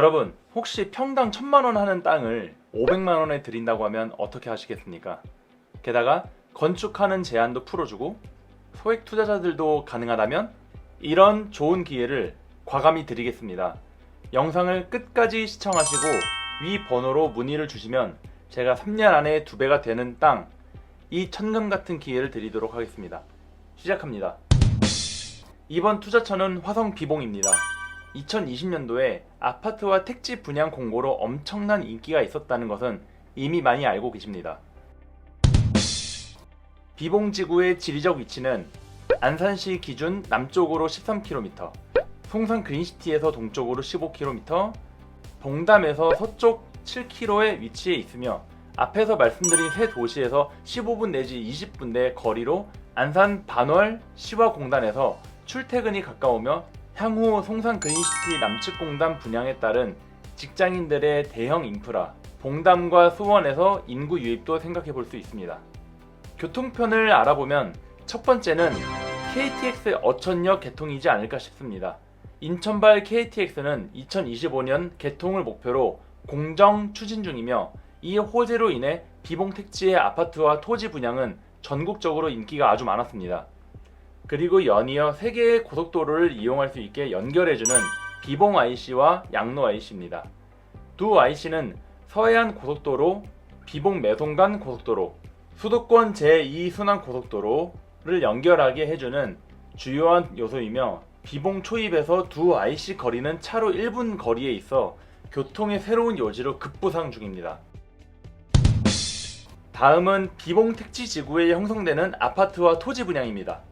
여러분 혹시 평당 1000만원 하는 땅을 500만 원에 드린다고 하면 어떻게 하시겠습니까? 게다가 건축하는 제한도 풀어주고 소액 투자자들도 가능하다면 이런 좋은 기회를 과감히 드리겠습니다. 영상을 끝까지 시청하시고 위 번호로 문의를 주시면 제가 3년 안에 두 배가 되는 땅, 이 천금 같은 기회를 드리도록 하겠습니다. 시작합니다. 이번 투자처는 화성 비봉입니다. 2020년도에 아파트와 택지 분양 공고로 엄청난 인기가 있었다는 것은 이미 많이 알고 계십니다. 비봉지구의 지리적 위치는 안산시 기준 남쪽으로 13km, 송산 그린시티에서 동쪽으로 15km, 동담에서 서쪽 7km의 위치에 있으며 앞에서 말씀드린 세 도시에서 15분 내지 20분 내 거리로 안산 반월 시화공단에서 출퇴근이 가까우며 향후 송산 그린시티 남측공단 분양에 따른 직장인들의 대형 인프라, 봉담과 수원에서 인구 유입도 생각해 볼 수 있습니다. 교통편을 알아보면 첫 번째는 KTX 어천역 개통이지 않을까 싶습니다. 인천발 KTX는 2025년 개통을 목표로 공정 추진 중이며 이 호재로 인해 비봉 택지의 아파트와 토지 분양은 전국적으로 인기가 아주 많았습니다. 그리고 연이어 세 개의 고속도로를 이용할 수 있게 연결해주는 비봉 IC와 양로 IC입니다. 두 IC는 서해안 고속도로, 비봉 매송간 고속도로, 수도권 제2순환 고속도로를 연결하게 해주는 주요한 요소이며 비봉 초입에서 두 IC 거리는 차로 1분 거리에 있어 교통의 새로운 요지로 급부상 중입니다. 다음은 비봉 택지 지구에 형성되는 아파트와 토지 분양입니다.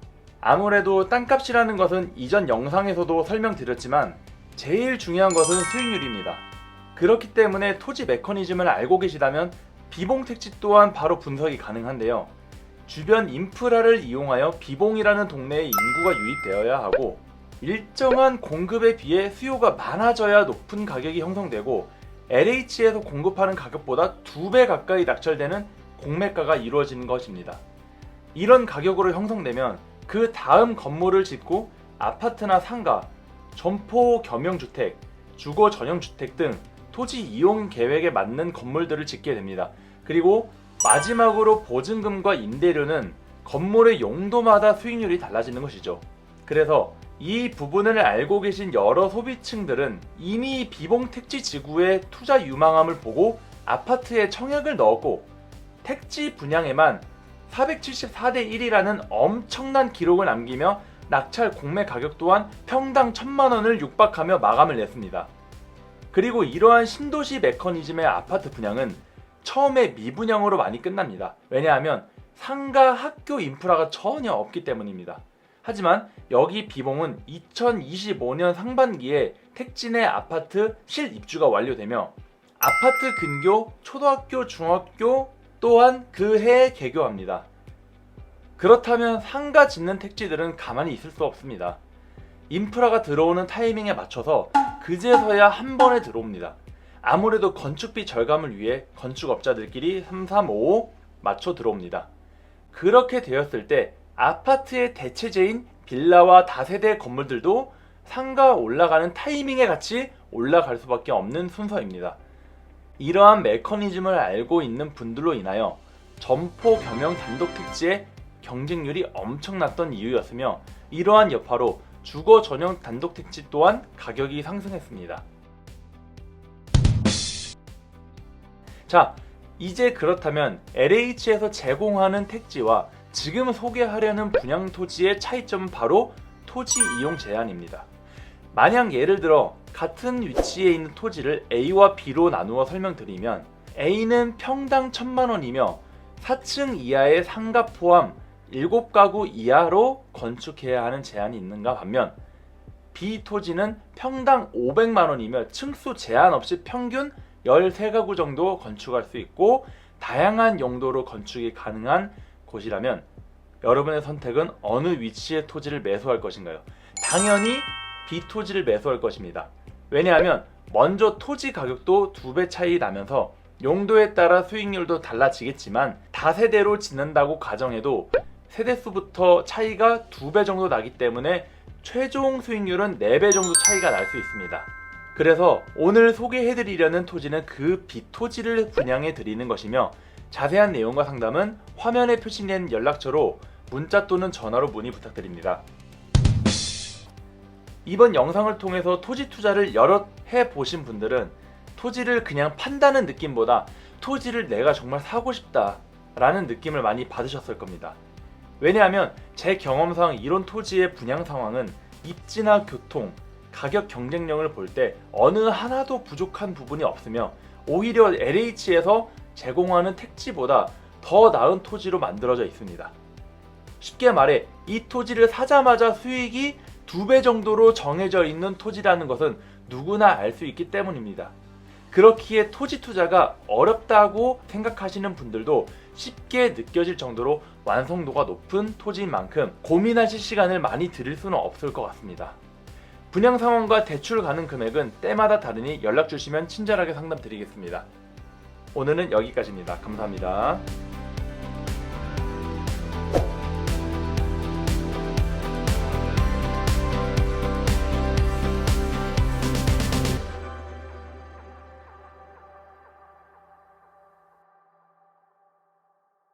아무래도 땅값이라는 것은 이전 영상에서도 설명드렸지만 제일 중요한 것은 수익률입니다. 그렇기 때문에 토지 메커니즘을 알고 계시다면 비봉 택지 또한 바로 분석이 가능한데요. 주변 인프라를 이용하여 비봉이라는 동네에 인구가 유입되어야 하고 일정한 공급에 비해 수요가 많아져야 높은 가격이 형성되고 LH에서 공급하는 가격보다 두 배 가까이 낙찰되는 공매가가 이루어지는 것입니다. 이런 가격으로 형성되면 그 다음 건물을 짓고 아파트나 상가, 점포 겸용주택, 주거 전용주택 등 토지 이용 계획에 맞는 건물들을 짓게 됩니다. 그리고 마지막으로 보증금과 임대료는 건물의 용도마다 수익률이 달라지는 것이죠. 그래서 이 부분을 알고 계신 여러 소비층들은 이미 비봉 택지 지구의 투자 유망함을 보고 아파트에 청약을 넣었고 택지 분양에만 474대 1이라는 엄청난 기록을 남기며 낙찰 공매 가격 또한 평당 1000만 원을 육박하며 마감을 냈습니다. 그리고 이러한 신도시 메커니즘의 아파트 분양은 처음에 미분양으로 많이 끝납니다. 왜냐하면 상가 학교 인프라가 전혀 없기 때문입니다. 하지만 여기 비봉은 2025년 상반기에 내 아파트 실입주가 완료되며 아파트 근교 초등학교, 중학교 또한 그 해에 개교합니다. 그렇다면 상가 짓는 택지들은 가만히 있을 수 없습니다. 인프라가 들어오는 타이밍에 맞춰서 그제서야 한 번에 들어옵니다. 아무래도 건축비 절감을 위해 건축업자들끼리 335 맞춰 들어옵니다. 그렇게 되었을 때 아파트의 대체제인 빌라와 다세대 건물들도 상가 올라가는 타이밍에 같이 올라갈 수밖에 없는 순서입니다. 이러한 메커니즘을 알고 있는 분들로 인하여 점포 겸용 단독 택지의 경쟁률이 엄청났던 이유였으며 이러한 여파로 주거 전용 단독 택지 또한 가격이 상승했습니다. 자, 이제 그렇다면 LH에서 제공하는 택지와 지금 소개하려는 분양 토지의 차이점은 바로 토지 이용 제한입니다. 만약 예를 들어 같은 위치에 있는 토지를 A와 B로 나누어 설명드리면 A는 평당 1000만 원이며 4층 이하의 상가 포함 7가구 이하로 건축해야 하는 제한이 있는가 반면 B 토지는 평당 500만 원이며 층수 제한 없이 평균 13가구 정도 건축할 수 있고 다양한 용도로 건축이 가능한 곳이라면 여러분의 선택은 어느 위치의 토지를 매수할 것인가요? 당연히 B 토지를 매수할 것입니다. 왜냐하면 먼저 토지 가격도 두 배 차이 나면서 용도에 따라 수익률도 달라지겠지만 다세대로 짓는다고 가정해도 세대수부터 차이가 두 배 정도 나기 때문에 최종 수익률은 4배 정도 차이가 날 수 있습니다. 그래서 오늘 소개해드리려는 토지는 그 빚토지를 분양해 드리는 것이며 자세한 내용과 상담은 화면에 표시된 연락처로 문자 또는 전화로 문의 부탁드립니다. 이번 영상을 통해서 토지 투자를 여러 해 보신 분들은 토지를 그냥 판다는 느낌보다 토지를 내가 정말 사고 싶다 라는 느낌을 많이 받으셨을 겁니다. 왜냐하면 제 경험상 이런 토지의 분양 상황은 입지나 교통, 가격 경쟁력을 볼 때 어느 하나도 부족한 부분이 없으며 오히려 LH에서 제공하는 택지보다 더 나은 토지로 만들어져 있습니다. 쉽게 말해 이 토지를 사자마자 수익이 두 배 정도로 정해져 있는 토지라는 것은 누구나 알 수 있기 때문입니다. 그렇기에 토지 투자가 어렵다고 생각하시는 분들도 쉽게 느껴질 정도로 완성도가 높은 토지인 만큼 고민하실 시간을 많이 들일 수는 없을 것 같습니다. 분양 상황과 대출 가능 금액은 때마다 다르니 연락 주시면 친절하게 상담 드리겠습니다. 오늘은 여기까지입니다. 감사합니다.